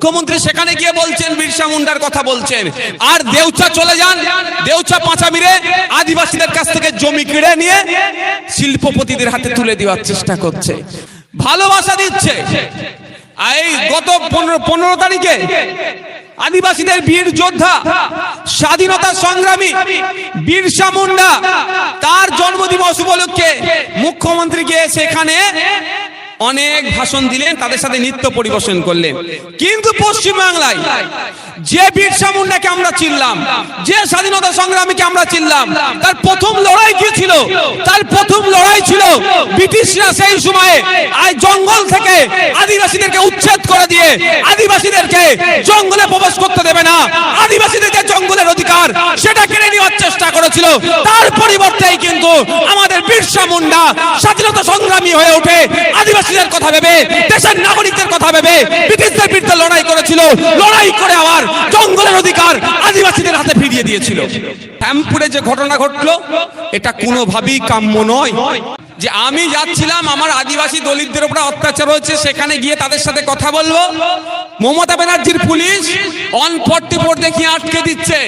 মুখ্যমন্ত্রী সেখানে গিয়ে বলছেন, বিরসা মুন্ডার কথা বলছেন। আর দেউচা চলে যান, দেউচা পাঁচামিরে আদিবাসীদের কাছ থেকে জমি কিনে নিয়ে শিল্পপতিদের হাতে তুলে দেওয়ার চেষ্টা করছে। ভালোবাসা দিচ্ছে। এই গত পনেরো পনেরো তারিখে আদিবাসীদের বীর যোদ্ধা, স্বাধীনতা সংগ্রামী বীরসা মুন্ডা, তার জন্মদিবস উপলক্ষে মুখ্যমন্ত্রী গিয়ে সেখানে অনেক ভাষণ দিলেন, তাদের সাথে নৃত্য পরিবেশন করলেন। কিন্তু পশ্চিম বাংলায় যে বীরসা মুন্ডাকে আমরা চিনলাম, যে স্বাধীনতা সংগ্রামীকে আমরা চিনলাম, তার প্রথম লড়াই কি ছিল? তার প্রথম লড়াই ছিল ব্রিটিশরা সেই সময়ে আজ জঙ্গল থেকে আদিবাসীদেরকে উচ্ছেদ করে দিয়ে আদিবাসীদেরকে জঙ্গলে প্রবেশ করতে দেবে না। আদিবাসীদের যে জঙ্গলের অধিকার সেটা কেড়ে নেওয়ার চেষ্টা করেছিল। তার পরিবর্তেই কিন্তু আমাদের বিরসা মুন্ডা স্বাধীনতা সংগ্রামী হয়ে ওঠে। আদিবাসীদের কথা ভেবে, দেশের নাগরিকদের কথা ভেবে ব্রিটিশদের বিরুদ্ধে লড়াই করেছিল। লড়াই করে আবার জঙ্গলের অধিকার আদিবাসীদের হাতে ফিরিয়ে দিয়েছিল। শ্যামপুরে যে ঘটনা ঘটলো, এটা কোনোভাবেই কাম্য নয়। যে আমি যাচ্ছিলাম, আমার আদিবাসী দলিতদের উপরে অত্যাচার হয়েছে, সেখানে গিয়ে তাদের সাথে কথা বলব। মমতা ব্যানার্জির পুলিশ অন ফর্টি ফোর দেখিয়ে আটকে দিচ্ছে।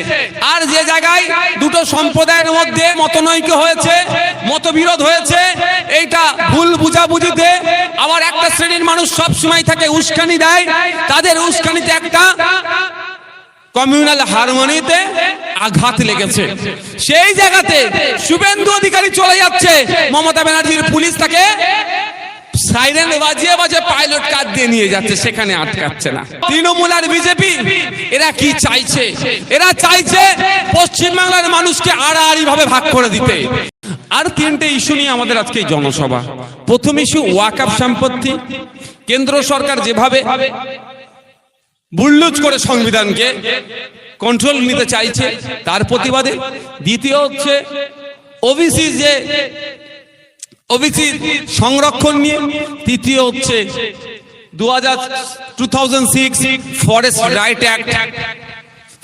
আর যে জায়গায় দুটো সম্প্রদায়ের মধ্যে মতনৈক্য হয়েছে, মতবিরোধ হয়েছে, এইটা ভুল বুঝাবুঝিতে আবার একটা শ্রেণির মানুষ সব সময় থাকে উস্কানি দেয়। তাদের উস্কানিতে একটা কমিউনাল হারমোনিতে আঘাত লেগেছে। সেই জায়গাতে শুভেন্দু অধিকারী চলে যাচ্ছে। মমতা ব্যানার্জির পুলিশ তাকে সাইরেন বাজিয়ে বাজিয়ে পাইলট কার্ড দিয়ে নিয়ে যাচ্ছে, সেখানে আটকাচ্ছে না। তৃণমূল আর বিজেপি, এরা কি চাইছে? এরা চাইছে পশ্চিমবাংলার মানুষকে আড়াআড়ি ভাবে ভাগ করে দিতে। আর তিনটে ইস্যু নিয়ে আমাদের আজকে জনসভা। প্রথম ইস্যু ওয়াকআপ সম্পত্তি। কেন্দ্র সরকার যেভাবে বুল্লুজ করে সংবিধানকে কন্ট্রোল নিতে চাইছে তার প্রতিবাদে। দ্বিতীয় হচ্ছে ওবিসি যে ওবিসি সংরক্ষণ নিয়ে। তৃতীয় হচ্ছে দু হাজার two thousand six forest right act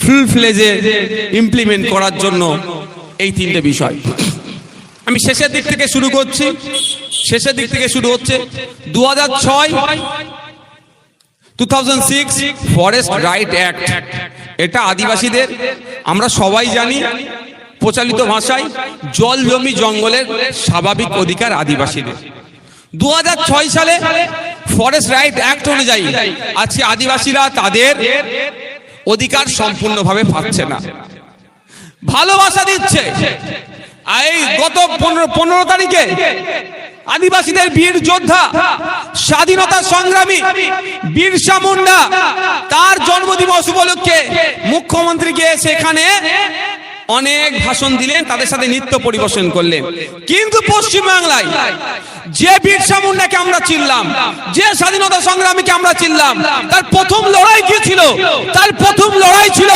full fledged implement করার জন্য এই তিনটে বিষয়। আমি শেষের দিক থেকে শুরু করছি। শেষের দিক থেকে শুরু হচ্ছে দু হাজার ছয় 2006 ফরেস্ট রাইট অ্যাক্ট এটা আদিবাসীদের, আমরা সবাই জানি, প্রচলিত ভাষায় জল জমি জঙ্গলের স্বাভাবিক অধিকার আদিবাসীদের। দু হাজার ছয় সালে ফরেস্ট রাইট অ্যাক্ট অনুযায়ী আজকে আদিবাসীরা তাদের অধিকার সম্পূর্ণভাবে পাচ্ছে না। ভালোবাসা দিচ্ছে। এই গত পনেরো পনেরো তারিখে আদিবাসীদের বীর যোদ্ধা স্বাধীনতা সংগ্রামী বীরসা মুন্ডা তার জন্মদিবস উপলক্ষে মুখ্যমন্ত্রীকে সেখানে অনেক ভাষণ দিলেন, তাদের সাথে নৃত্য পরিবেশন করলেন। কিন্তু পশ্চিম বাংলায় যে বীরসা মুন্ডাকে আমরা চিনলাম, যে স্বাধীনতা সংগ্রামীকে আমরা চিনলাম, তার প্রথম লড়াই কি ছিল? তার প্রথম লড়াই ছিল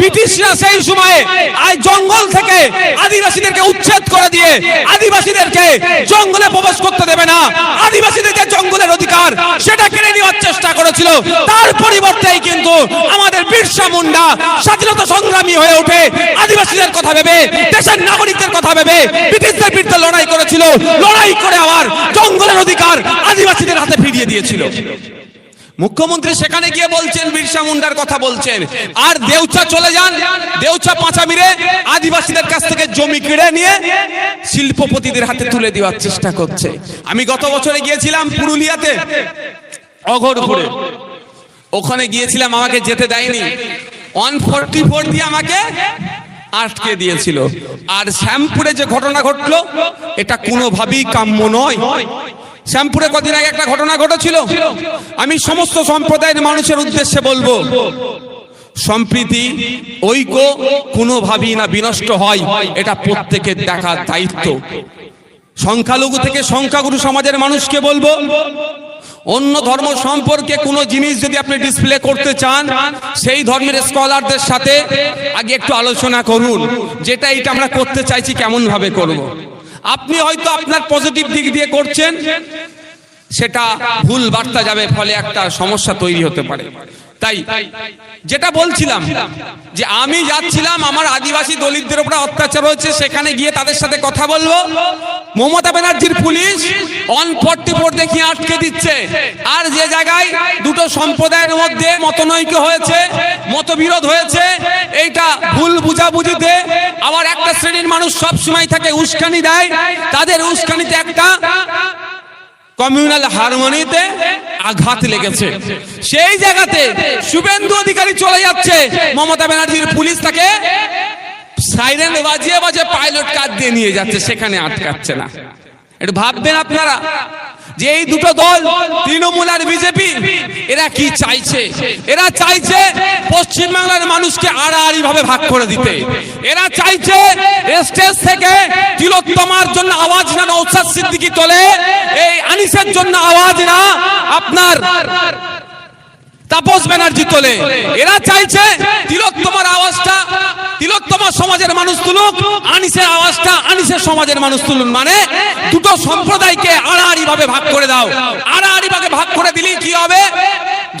ব্রিটিশরা সেই সময়ে আজ জঙ্গল থেকে আদিবাসীদেরকে উচ্ছেদ করে দিয়ে আদিবাসীদেরকে জঙ্গলে প্রবেশ করতে দেবে না। আদিবাসীদের যে জঙ্গলের অধিকার, সেটা কেড়ে নেওয়ার চেষ্টা করেছিল। তার পরিবর্তেই কিন্তু আমাদের বিরসা মুন্ডা স্বাধীনতা সংগ্রামী হয়ে ওঠে আদিবাসীদের কথা ভেবে, দেশের নাগরিকদের কথা ভেবে, ব্রিটিশদের বিরুদ্ধে লড়াই করেছিল। লড়াই করে আবার জঙ্গলের অধিকার আদিবাসীদের হাতে ফিরিয়ে দিয়েছিল। মুখ্যমন্ত্রী সেখানে গিয়ে বলছেন, বিরসা মুন্ডার কথা বলছেন, আর দেউচা চলে যান, দেউচা পাঁচামিরে আদিবাসীদের কাছ থেকে জমি কিনে নিয়ে শিল্পপতিদের হাতে তুলে দেওয়ার চেষ্টা করছে। আমি গত বছরে গিয়েছিলাম পুরুলিয়াতে, অঘরপুরে। ওখানে গিয়েছিলাম, আমাকে যেতে দেয়নি। ওয়ান ফোরটি ফোর দিয়ে আমাকে আটকে দিয়েছিল। আর শ্যামপুরে যে ঘটনা ঘটলো, এটা কোনোভাবেই কাম্য নয়। শ্যামপুরে কদিন আগে একটা ঘটনা ঘটেছিল। আমি সমস্ত সম্প্রদায়ের মানুষের উদ্দেশ্যে বলব, সম্প্রীতি, ঐক্য কোনোভাবেই না বিনষ্ট হয়। এটা প্রত্যেকের দেখার দায়িত্ব। সংখ্যালঘু থেকে সংখ্যাগুরু সমাজের মানুষকে বলব অন্য ধর্ম সম্পর্কে কোনো জিনিস যদি আপনি ডিসপ্লে করতে চান, সেই ধর্মের স্কলারদের সাথে আগে একটু আলোচনা করুন, যেটা এটা আমরা করতে চাইছি কেমন ভাবে করব। আপনি হয়তো আপনার পজিটিভ দিক দিয়ে করছেন, সেটা ভুল বার্তা যাবে, ফলে একটা সমস্যা তৈরি হতে পারে তাই যেটা বলছিলাম যে আমি যাচ্ছিলাম, আমার আদিবাসী দলিতদের উপরে অত্যাচার হয়েছে, সেখানে গিয়ে তাদের সাথে কথা বলব। মমতা ব্যানার্জির পুলিশ অন ফর্টি ফোর দেখিয়ে আটকে দিচ্ছে। আর যে জায়গায় দুটো সম্প্রদায়ের মধ্যে মতনৈক্য হয়েছে, মতবিরোধ হয়েছে, এইটা ভুল বুঝাবুঝিতে আবার একটা শ্রেণির মানুষ সব সময় থাকে, উস্কানি দেয়। তাদের উস্কানিতে একটা কমিউনাল হারমোনিতে আঘাত লেগেছে। সেই জায়গাতে শুভেন্দু অধিকারী চলে যাচ্ছে। মমতা ব্যানার্জির পুলিশ তাকে সাইরেন বাজিয়ে বাজে পাইলট কাজ দিয়ে নিয়ে যাচ্ছে, সেখানে আটকাচ্ছে না। এটা ভাববেন আপনারা যে এই দুটো দল তৃণমূল আর বিজেপি এরা কি চাইছে? এরা চাইছে পশ্চিমবাংলার মানুষকে আড়াআড়ি ভাবে ভাগ করে দিতে। এরা চাইছে স্টেজ থেকে তিলোত্তমার জন্য আওয়াজ না নৌসাদ সিদ্দিকি তোলে। এই আনিসের জন্য আওয়াজ না আপনার তাপস ব্যানার্জি তোলে। এরা চাইছে তিলোত্তমার আওয়াজটা তিলোত্তমার সমাজের মানুষ তুলুক, আনিসের আওয়াজটা, আনিসের সমাজের মানুষ তুলুন। মানে দুটো সম্প্রদায়কে আড়াআড়ি ভাবে ভাগ করে দাও। আড়াআড়ি ভাবে ভাগ করে দিলেই কি হবে?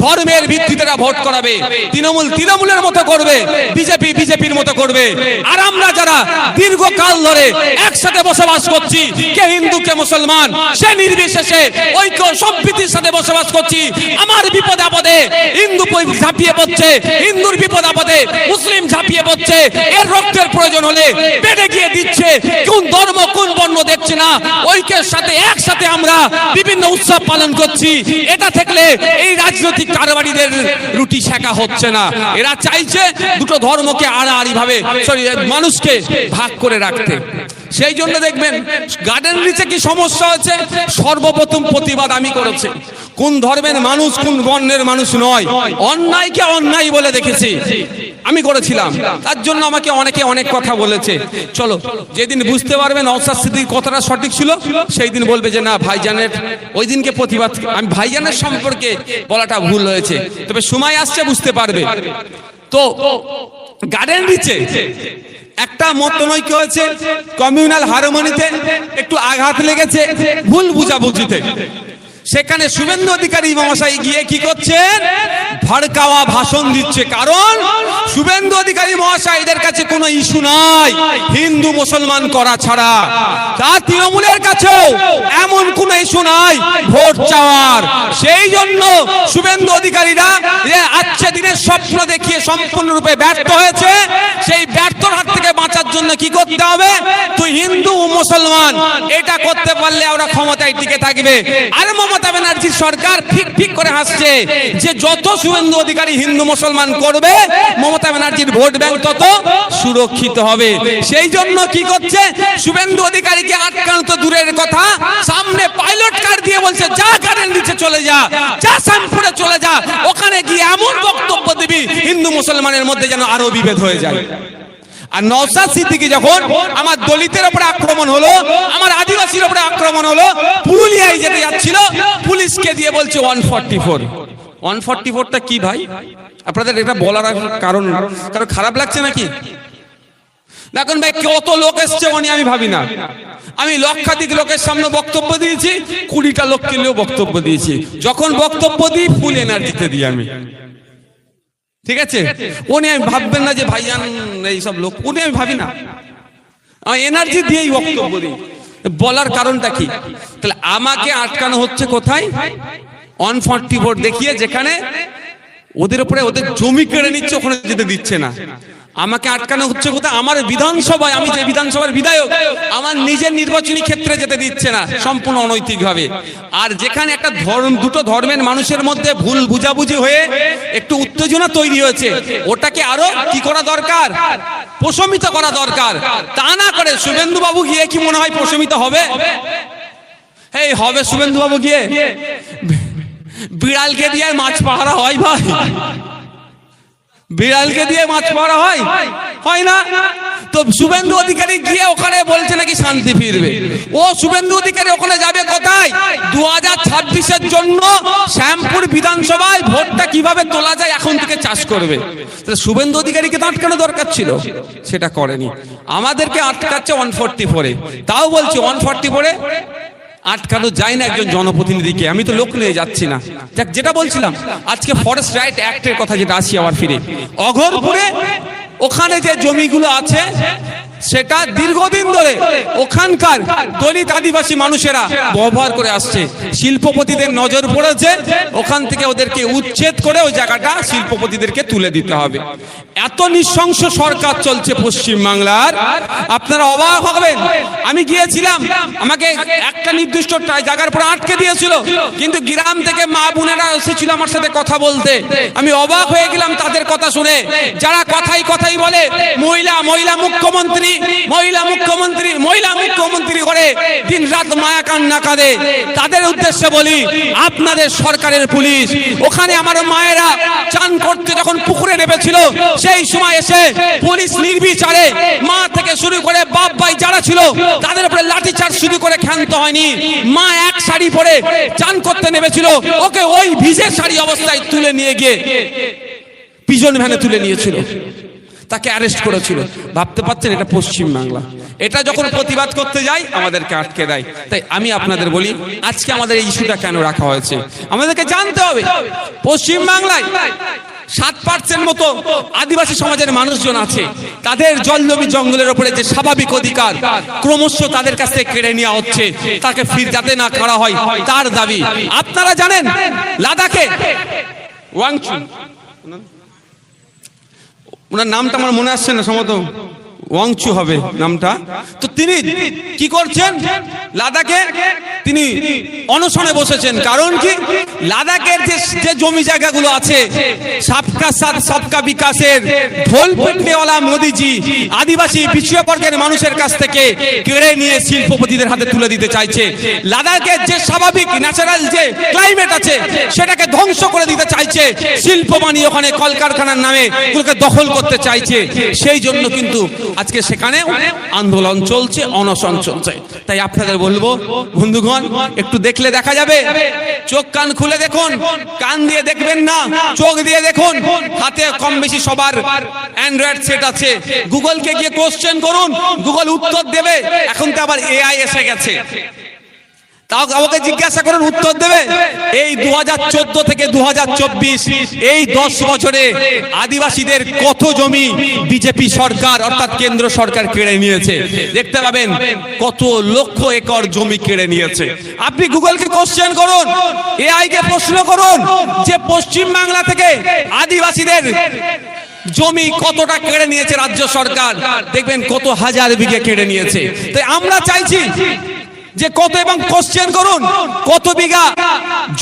ধর্মের ভিত্তিতে ভোট করাবে। তৃণমূল তৃণমূলের মতো করবে। বিজেপি বিজেপির মতো করবে। আর আমরা যারা দীর্ঘকাল ধরে একসাথে বসবাস করছি, কে হিন্দু, কে মুসলমান, সে নির্বিশেষে ঐক্য সম্প্রীতির সাথে বসবাস করছি, আমার বিপদ আপদে হিন্দু ঝাঁপিয়ে পড়ছে, হিন্দুর বিপদ আপদে, মুসলিম ঝাঁপিয়ে পড়ছে, এর রক্তের প্রয়োজন হলে পেটে গিয়ে দিচ্ছে। কোন ধর্ম, কোন বর্ণ দেখছে না, ঐক্যের সাথে, একসাথে আমরা বিভিন্ন উৎসব পালন করছি। এটা থাকলে এই রাজনৈতিক কারবারিদের রুটি শেখা হচ্ছে না। এরা চাইছে দুটো ধর্মকে আড়াআড়ি ভাবে সরি, মানুষকে ভাগ করে রাখতে। সেই জন্য দেখবেন গার্ডেন রিচে কি সমস্যা হচ্ছে সর্বপ্রথম প্রতিবাদ আমি করেছি। কোন ধর্মের মানুষ কোন বর্ণের মানুষ নয়। অন্যায়কে অন্যায় বলে দেখেছি। আমি করেছিলাম। তার জন্য আমাকে অনেকে অনেক কথা বলেছে। চলো যেদিন বুঝতে পারবেন অবসাদ স্মৃতির কথাটা সঠিক ছিল সেই দিন বলবে যে না ভাইজানের ওই দিনকে প্রতিবাদ আমি ভাইজানের সম্পর্কে বলাটা ভুল হয়েছে। তবে সময় আসছে বুঝতে পারবে। তো গার্ডেন রিচে একটা মতনৈক্য হয়েছে? কমিউনাল হারমোনিতে একটু আঘাত লেগেছে ভুল বুঝাবুঝিতে। সেখানে শুভেন্দু অধিকারী মহাশয় গিয়ে কি করছেন? ভড়কাওয়া ভাষণ দিচ্ছে। কারণ শুভেন্দু অধিকারী মহাশয় এদের কাছে কোনো ইস্যু নাই। হিন্দু, মুসলমান করা ছাড়া। তার তৃণমূলের কাছেও এমন কোন ইস্যু নাই, ভোট চাওয়ার। সেই জন্য শুভেন্দু অধিকারীরা আজকে দিনের স্বপ্ন দেখিয়ে সম্পূর্ণরূপে ব্যর্থ হয়েছে, সেই ব্যর্থর হাত থেকে বাঁচার জন্য কি করতে হবে? তুই হিন্দু, মুসলমান, এটা করতে পারলে ওরা ক্ষমতায় টিকে থাকবে। আর মমতা ব্যানার্জির সরকার ঠিক ঠিক করে হাসছে যে যত শুভেন্দু অধিকারী হিন্দু মুসলমান করবে, মমতা ব্যানার্জির ভোট ব্যাংক তত সুরক্ষিত হবে। সেই জন্য কি করছে? শুভেন্দু অধিকারীকে আটকানো তো দূরের কথা। সামনে পাইলট কার দিয়ে বলছে, যা গাড়ির নিচে চলে যা যা শ্যামপুরে চলে যা, ওখানে গিয়ে এমন বক্তব্য দিবি, হিন্দু মুসলমানের মধ্যে যেন আরও বিভেদ হয়ে যায়। আর নওসাদ সিদ্দিকি যখন আমার দলিতের উপরে আক্রমণ হলো, আমার আদিবাসীর উপরে আক্রমণ হলো, পুরুলিয়ায় যেতে যাচ্ছিল, পুলিশকে দিয়ে বলছে one forty four one forty ফোরটা কি ভাই? আপনাদের এটা বলার কারণ কারণ খারাপ লাগছে নাকি? দেখুন ভাই, কত লোক এসছে উনি আমি ভাবি না। আমি লক্ষাধিক লোকের সামনে বক্তব্য দিয়েছি, কুড়িটা লোককে নিয়েও বক্তব্য দিয়েছি। যখন বক্তব্য দিই, ফুল এনার্জিতে দিই আমি। ঠিক আছে? উনি আমি ভাববেন না যে ভাইজান এইসব লোক উনি আমি ভাবি না। এনার্জি দিয়েই বক্তব্য দিই বলার কারণটা কি? তাহলে আমাকে আটকানো হচ্ছে কোথায়? অন ফর্টি ফোর দেখিয়ে যেখানে ওদের উপরে ওদের জমি কেড়ে নিচ্ছে ওখানে যেতে দিচ্ছে না। আমাকে আটকানো হচ্ছে কোথায়? আমার বিধানসভায়, আমি যে বিধানসভার বিধায়ক, আমার নিজের নির্বাচনী ক্ষেত্রে যেতে দিচ্ছে না, সম্পূর্ণ অনৈতিক ভাবে আর যেখানে একটা ধর্ম, দুটো ধর্মের মানুষের মধ্যে ভুল বুঝাবুঝি হয়ে একটু উত্তেজনা তৈরি হয়েছে, ওটাকে আরও কি করা দরকার? প্রশমিত করা দরকার। তা না করে শুভেন্দু বাবু গিয়ে কি মনে হয় প্রশমিত হবে? এই হবে শুভেন্দু বাবু গিয়ে। বিড়ালকে দিয়ে মাছ পাহারা হয় ভাই। বিড়ালকে দিয়ে মাছ মারা হয়? হয় না? তো শুভেন্দু অধিকারী গিয়ে ওখানে বলছে নাকি শান্তি ফিরবে। ও শুভেন্দু অধিকারী ওখানে যাবে কোথায়? দু হাজার ছাব্বিশের জন্য শ্যামপুর বিধানসভায় ভোটটা কীভাবে তোলা যায় এখন থেকে চাষ করবে। শুভেন্দু অধিকারীকে তো আটকানো দরকার ছিল। সেটা করেনি। আমাদেরকে আটকাচ্ছে ওয়ান ফোরটি ফোরে তাও বলছি ওয়ান ফোরটি ফোরে আটকানো যায় না একজন জনপ্রতিনিধিকে। আমি তো লোক নিয়ে যাচ্ছি না। দেখ যেটা বলছিলাম, আজকে ফরেস্ট রাইট অ্যাক্টের কথা যেটা আসি আবার ফিরে। অঘরপুরে ওখানে যে জমিগুলো আছে, সেটা দীর্ঘদিন ধরে ওখানকার দলিত আদিবাসী মানুষেরা ব্যবহার করে আসছে। শিল্পপতিদের নজর পড়েছে। ওখান থেকে ওদেরকে উচ্ছেদ করে ওই জায়গাটা শিল্পপতিদেরকে তুলে দিতে হবে। এত নৃশংস সরকার চলছে পশ্চিম বাংলার আপনারা অবাক হবেন। আমি গিয়েছিলাম, আমাকে একটা নির্দিষ্ট জায়গার পর আটকে দিয়েছিল। কিন্তু গ্রাম থেকে মা বোনেরা এসেছিল আমার সাথে কথা বলতে। আমি অবাক হয়ে গেলাম তাদের কথা শুনে। যারা কথাই কথাই বলে, মহিলা মহিলা মুখ্যমন্ত্রী মহিলা মুখ্যমন্ত্রী মহিলা মুখ্যমন্ত্রী করে দিন রাত মায়া কান্না কাঁদে। তাদের উদ্দেশ্যে বলি, আপনাদের সরকারের পুলিশ। ওখানে আমার মায়েরা চান করতে যখন পুকুরে নেমেছিল, সেই সময় এসে পুলিশ নির্বিচারে মা থেকে শুরু করে বাপ ভাই যারা ছিল, তাদের উপরে লাঠি চার্জ শুরু করে ক্ষান্ত হয়নি। মা এক শাড়ি পরে চান করতে নেমেছিল, ওকে ওই ভিজে শাড়ি অবস্থায় তুলে নিয়ে গিয়ে পিজন ভ্যানে তুলে নিয়েছিল। তাকে অ্যারেস্ট করেছিল। ভাবতে পারছেন এটা পশ্চিম বাংলা এটা যখন প্রতিবাদ করতে যাই আমাদেরকে আটকে দেয়। তাই আমি আপনাদের বলি আজকে আমাদের এই ইস্যুটা কেন রাখা হয়েছে? আমাদেরকে জানতে হবে। পশ্চিম বাংলায় সাত পার্সেন্ট মতো আদিবাসী সমাজের মানুষজন আছে। তাদের জল জমি জঙ্গলের উপরে যে স্বাভাবিক অধিকার ক্রমশ তাদের কাছ থেকে কেড়ে নেওয়া হচ্ছে। তাকে ফির যাতে না করা হয় তার দাবি। আপনারা জানেন লাদাখে ওয়াংচুন। ওনার নামটা আমার মনে আসছে না সম্ভবত। ওয়াংচু হবে নামটা। তো তিনি কি করছেন? লাদাখে তিনি অনশনে বসেছেন। কারণ কি? লাদাখের যে যে জমি জায়গাগুলো আছে, সাবকা সাথ, সাবকা বিকাশের ঢোল পিটনেওয়ালা মোদিজি, আদিবাসী পিছিয়ে বর্গের মানুষের কাছ থেকে কেড়ে নিয়ে শিল্পপতিদের হাতে তুলে দিতে চাইছে। লাদাখের যে স্বাভাবিক, ন্যাচারাল যে ক্লাইমেট আছে, সেটাকে ধ্বংস করে দিতে চাইছে শিল্প ওখানে কলকারখানার নামে দখল করতে চাইছে। সেই জন্য কিন্তু আজকে সেখানে আন্দোলন চলছে, অনশন চলছে। তাই আপনাদের বলব, বন্ধুগণ, একটু দেখলে দেখা যাবে। চোখ কান খুলে দেখুন, কান দিয়ে দেখবেন না, চোখ দিয়ে দেখুন, হাতে কম বেশি সবার অ্যান্ড্রয়েড সেট আছে। গুগলকে গিয়ে কোশ্চেন করুন গুগল উত্তর দেবে। এখন তো আবার এআই এসে গেছে। তাও আমাকে জিজ্ঞাসা করুন উত্তর দেবে? এই দু হাজার চোদ্দ থেকে দু হাজার চব্বিশ, এই দশ বছরে আদিবাসীদের কত জমি বিজেপি সরকার অর্থাৎ কেন্দ্র সরকার কেড়ে নিয়েছে? দেখতে পাবেন কত লক্ষ একর জমি কেড়ে নিয়েছে। আপনি গুগলকে কোশ্চেন করুন এআই কে প্রশ্ন করুন যে পশ্চিম বাংলা থেকে আদিবাসীদের জমি কতটা কেড়ে নিয়েছে রাজ্য সরকার? দেখবেন কত হাজার বিঘে কেড়ে নিয়েছে। তাই আমরা চাইছি যে কত এবং কোশ্চেন করুন, কত বিঘা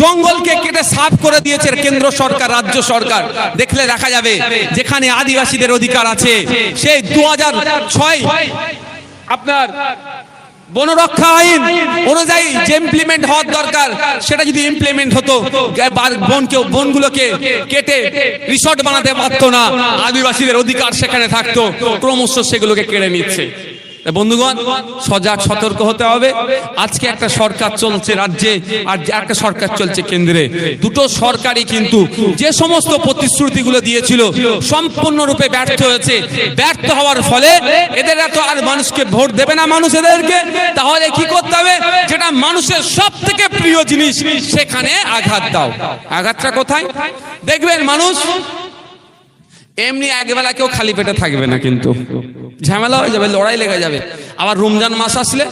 জঙ্গলকে কেটে সাফ করে দিয়েছে কেন্দ্র সরকার, রাজ্য সরকার। দেখলে দেখা যাবে যেখানে আদিবাসীদের অধিকার আছে, সেই দু ছয় আপনার বনরক্ষা আইন অনুযায়ী যে ইমপ্লিমেন্ট হওয়ার দরকার, সেটা যদি ইমপ্লিমেন্ট হতো বনকে বনগুলোকে কেটে রিসর্ট বানাতে পারতো না। আদিবাসীদের অধিকার সেখানে থাকতো, ক্রমশ সেগুলোকে কেড়ে নিচ্ছে। বন্ধুগণ, সজাগ সতর্ক হতে হবে। আজকে একটা সরকার চলছে রাজ্যে, আর একটা সরকার চলছে কেন্দ্রে। দুটো সরকারই কিন্তু যে সমস্ত প্রতিশ্রুতিগুলো দিয়েছিল, সম্পূর্ণরূপে ব্যর্থ হয়েছে। ব্যর্থ হওয়ার ফলে এদের এত আর মানুষকে ভোট দেবে না মানুষ এদেরকে। তাহলে কি করতে হবে? যেটা মানুষের সব থেকে প্রিয় জিনিস, সেখানে আঘাত দাও। আঘাতটা কোথায়? দেখবেন মানুষ এমনি একবেলা কেউ খালি পেটে থাকবে না কিন্তু। ঝামেলা হয়ে যাবে, লড়াই লেগে যাবে। আবার রমজান মাস আসলে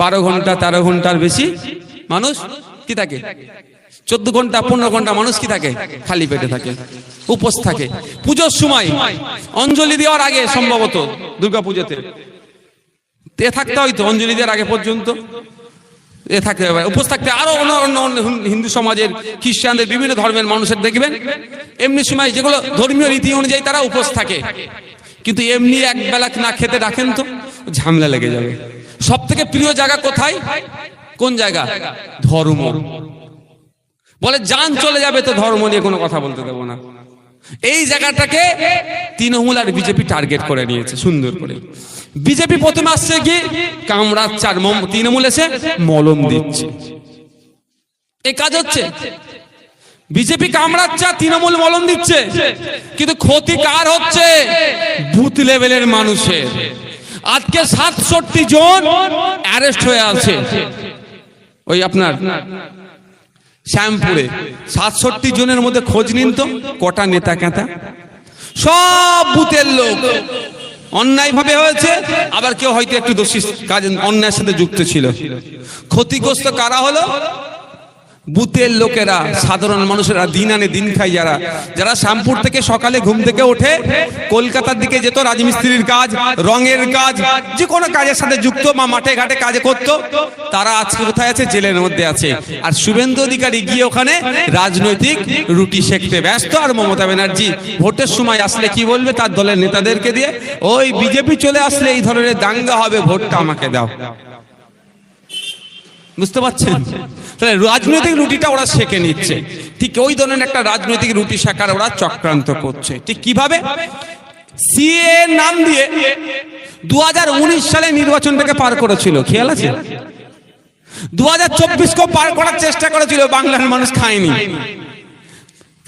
বারো ঘণ্টা, তেরো ঘণ্টার বেশি মানুষ কি থাকে? চোদ্দ ঘণ্টা, পনেরো ঘণ্টা মানুষ কি থাকে? খালি পেটে থাকে, উপোস থাকে। পুজোর সময় অঞ্জলি দেওয়ার আগে সম্ভবত দুর্গা পুজোতে তে থাকতে হয়তো অঞ্জলি দেওয়ার আগে পর্যন্ত। থাকতে হবে। উপোস থাকতে আরও অন্য অন্য অন্য হিন্দু সমাজের, খ্রিস্টানদের, বিভিন্ন ধর্মের মানুষের দেখবেন, এমনি সময় যেগুলো ধর্মীয় রীতি অনুযায়ী তারা উপোস থাকে। কিন্তু এমনি এক বেলা না খেতে রাখেন তো, ঝামেলা লেগে যাবে। সব থেকে প্রিয় জায়গা কোথায়? কোন জায়গা? ধর্ম। বলে, যান চলে যাবে তো ধর্ম নিয়ে কোনো কথা বলতে দেবো না। এই জায়গাটাকে তৃণমূল আর বিজেপি টার্গেট করে নিয়েছে, সুন্দর করে। বিজেপি প্রথমে আসছে কি? কামড়াচ্ছে মম- তৃণমূল এসে মলম দিচ্ছে। এই কাজ হচ্ছে। বিজেপি কামড়াচ্ছে তৃণমূল মলম দিচ্ছে। কিন্তু ক্ষতি কার হচ্ছে? বুথ লেভেলের মানুষের। আজকে সাতষট্টি জন অ্যারেস্ট হয়ে আছে। ওই আপনার শ্যামপুরে। সাতষট্টি জনের মধ্যে খোঁজ নিন তো, কটা নেতা কেতা সব বুথের লোক। অন্যায় ভাবে হয়েছে, আবার কেউ হয়তো একটু দোষী কাজ অন্যায়ের সাথে যুক্ত ছিল। ক্ষতিগ্রস্ত কারা হলো? বুথের লোকেরা, সাধারণ মানুষেরা, দিন আনে দিন খায় যারা। যারা শ্যামপুর থেকে সকালে ঘুম থেকে ওঠে, কলকাতার দিকে যেত রাজমিস্ত্রির কাজ, রঙের কাজ, যে কোনো কাজের সাথে যুক্ত বা মাঠে ঘাটে কাজ করত, তারা আজকে কোথায় আছে? জেলের মধ্যে আছে। আর শুভেন্দু অধিকারী গিয়ে ওখানে রাজনৈতিক রুটি সেকতে ব্যস্ত। আর মমতা ব্যানার্জি ভোটের সময় আসলে কি বলবে তার দলের নেতাদেরকে দিয়ে? ওই বিজেপি চলে আসলে এই ধরনের দাঙ্গা হবে, ভোটটা আমাকে দাও। বুঝতে পারছেন? তাহলে রাজনৈতিক রুটিটা ওরা শেখে নিচ্ছে। ঠিক ওই ধরনের একটা রাজনৈতিক রুটি শেখার ওরা চক্রান্ত করছে। ঠিক কীভাবে? সিএ নাম দিয়ে দু হাজার উনিশ সালে নির্বাচনটাকে পার করেছিল। খেয়াল আছে? দু হাজার চব্বিশকেও পার করার চেষ্টা করেছিল, বাংলার মানুষ খায়নি।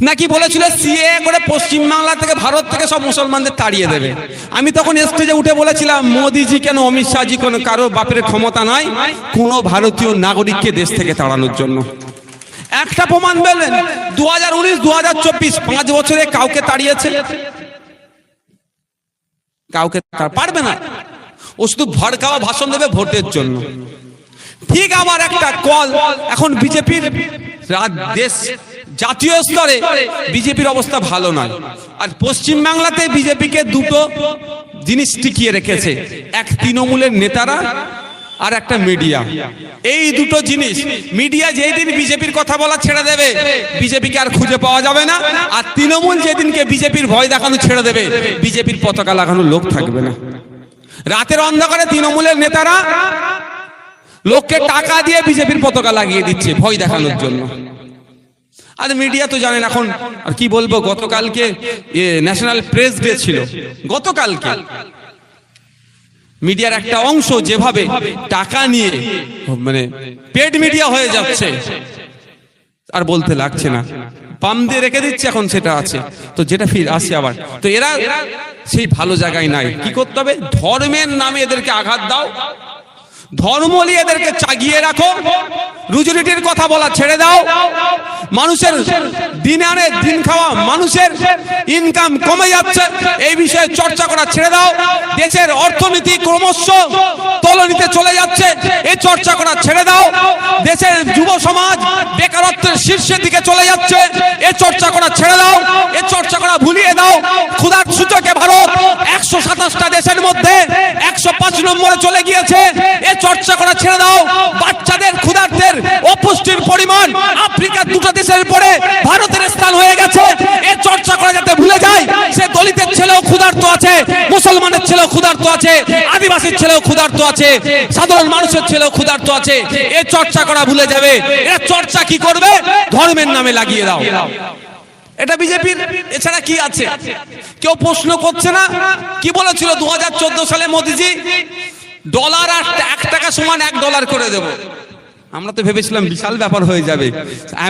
নাকি বলেছিল সিএ করে পশ্চিম বাংলা থেকে ভারত থেকে সব মুসলমানদের তাড়িয়ে দেবে? আমি তখন স্টেজে উঠে বলেছিলাম, মোদিজি কেন অমিত শাহজি কেন কারও বাপের ক্ষমতা নাই কোনো ভারতীয় নাগরিককে দেশ থেকে তাড়ানোর জন্য। একটা প্রমাণ পেলেন দু হাজার উনিশ দু হাজার চব্বিশ, পাঁচ বছরে কাউকে তাড়িয়েছে। কাউকে পারবে না। ও শুধু ভড়কাওয়া ভাষণ দেবে ভোটের জন্য। ঠিক আমার একটা কল, এখন বিজেপির। দেশ জাতীয় স্তরে বিজেপির অবস্থা ভালো নয়। আর পশ্চিমবাংলাতে বিজেপিকে দুটো জিনিস টিকিয়ে রেখেছে। এক তৃণমূলের নেতারা আর একটা মিডিয়া। এই দুটো জিনিস, মিডিয়া যেই দিন বিজেপির কথা বলা ছেড়ে দেবে, বিজেপিকে আর খুঁজে পাওয়া যাবে না। আর তৃণমূল যেদিনকে বিজেপির ভয় দেখানো ছেড়ে দেবে, বিজেপির পতাকা লাগানো লোক থাকবে না। রাতের অন্ধকারে তৃণমূলের নেতারা লোককে টাকা দিয়ে বিজেপির পতাকা লাগিয়ে দিচ্ছে ভয় দেখানোর জন্য। আর মিডিয়া তো জানেন এখন। আর কি বলব, গতকালকে ন্যাশনাল প্রেস ডে ছিল। গতকালকে মিডিয়ার একটা অংশ যেভাবে টাকা নিয়ে মানে পেড মিডিয়া হয়ে যাচ্ছে, আর বলতে লাগছে না। পাম দিয়ে রেখে দিচ্ছে, এখন সেটা আছে। তো যেটা ফির আসে আবার। তো এরা সেই ভালো জায়গায় নাই। কি করতে হবে? ধর্মের নামে এদেরকে আঘাত দাও। ধর্ম নিয়ে এদেরকে চাগিয়ে রাখো। রুজুরিটির কথা বলা ছেড়ে দাও। মানুষের দিন আনে, দিন খাওয়া মানুষের ইনকাম কমে যাচ্ছে। এই বিষয়ে চর্চা করা ছেড়ে দাও। দেশের অর্থনীতি ক্রমশ তলনিতে চলে যাচ্ছে। এই চর্চা করা ছেড়ে দাও। দেশের যুব সমাজ বেকারত্বের শীর্ষের দিকে চলে যাচ্ছে। এ চর্চা করা ছেড়ে দাও। এ চর্চা করা ভুলিয়ে দাও। ক্ষুধার সূচকে ভারত একশো সাতাশটা দেশের মধ্যে একশো পাঁচ নম্বরে চলে গিয়েছে। এ চর্চা করা ছেড়ে দাও। বাচ্চাদের, ক্ষুধার্তের অপুষ্টির পরিমাণ আফ্রিকার দুটো দেশের পরে ভারতের স্থান হয়ে গেছে। এ চর্চা করা যাতে ভুলে যায়, সে দলিতের ছেলেও ক্ষুধার্ত আছে, মুসলমানের ছেলেও ক্ষুধার্ত আছে, আদিবাসীর ছেলেও ক্ষুধার্ত আছে, সাধারণ মানুষের ছেলেও ক্ষুধার্ত আছে। এ চর্চা করা ভুলে যাবে। এরা চর্চা কি করবে? ধর্মের নামে লাগিয়ে দাও। এটা বিজেপির, এছাড়া কি আছে? কেউ প্রশ্ন করছে না? কি বলেছিল দু হাজার চোদ্দ সালে মোদিজি? ডলার আর এক টাকা সমান এক ডলার করে দেব। আমরা তো ভেবেছিলাম বিশাল ব্যাপার হয়ে যাবে।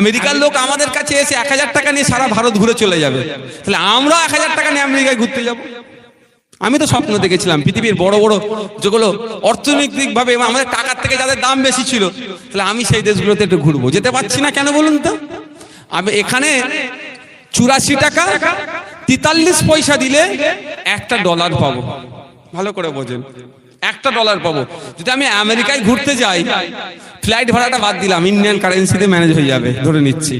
আমেরিকার লোক আমাদের কাছে এসে এক হাজার টাকা নিয়ে সারা ভারত ঘুরে চলে যাবে। তাহলে আমরা এক হাজার টাকা নিয়ে আমেরিকায় ঘুরতে যাব। আমি তো স্বপ্ন দেখেছিলাম পৃথিবীর বড় বড় যেগুলো অর্থনৈতিক ভাবে আমাদের টাকার থেকে যাদের দাম বেশি ছিল, তাহলে আমি সেই দেশগুলোতে একটু ঘুরবো। যেতে পারছি না কেন বলুন তো? আমি এখানে চুরাশি টাকা, তেতাল্লিশ পয়সা দিলে একটা ডলার পাবো। ভালো করে বোঝেন। একটা ডলার পাবো। যদি আমি আমেরিকায় ঘুরতে যাই ফ্লাইট ভাড়াটা বাদ দিলাম ইন্ডিয়ান কারেন্সিতে ম্যানেজ হয়ে যাবে, ধরে নিচ্ছি।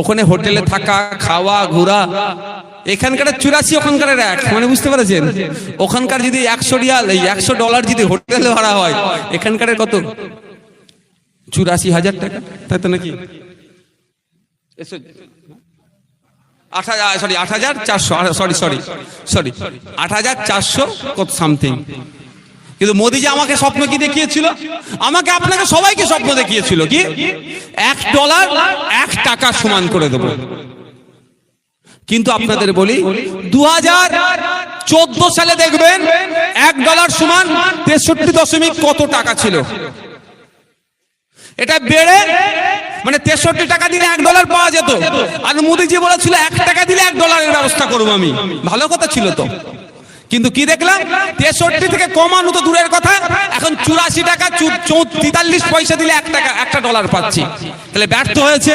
ওখানে হোটেলে থাকা, খাওয়া, ঘোরা, এখানকার চুরাশি, ওখানকার এক মানে বুঝতে পেরেছেন? ওখানকার যদি একশো রিয়াল, এই একশো ডলার যদি হোটেলে ভাড়া হয় এখানকার কত? চুরাশি হাজার টাকা, তাই তো নাকি? আট হাজার সরি আট হাজার চারশো সরি সরি সরি আট হাজার চারশো কত সামথিং কিন্তু মোদি যে আমাকে স্বপ্ন কি দেখিয়েছিল? আমাকে আপনাকে সবাইকে স্বপ্ন দেখিয়েছিল কি? এক ডলার, এক টাকা সমান করে দেবো। কিন্তু আপনাদের বলি দু চোদ্দ সালে দেখবেন এক ডলার সমান তেষট্টি দশমিক কত টাকা ছিল? এটা বেড়ে মানে তেষট্টি টাকা দিলে এক ডলার পাওয়া যেত। আর মোদিজি বলেছিল, এক টাকা দিলে এক ডলারের ব্যবস্থা করব আমি। ভালো কথা ছিল তো। কিন্তু কি দেখলাম? তেষট্টি থেকে কমানো তো দূরের কথা। এখন চুরাশি টাকা তেতাল্লিশ পয়সা দিলে এক টাকা, একটা ডলার পাচ্ছি। তাহলে ব্যর্থ হয়েছে।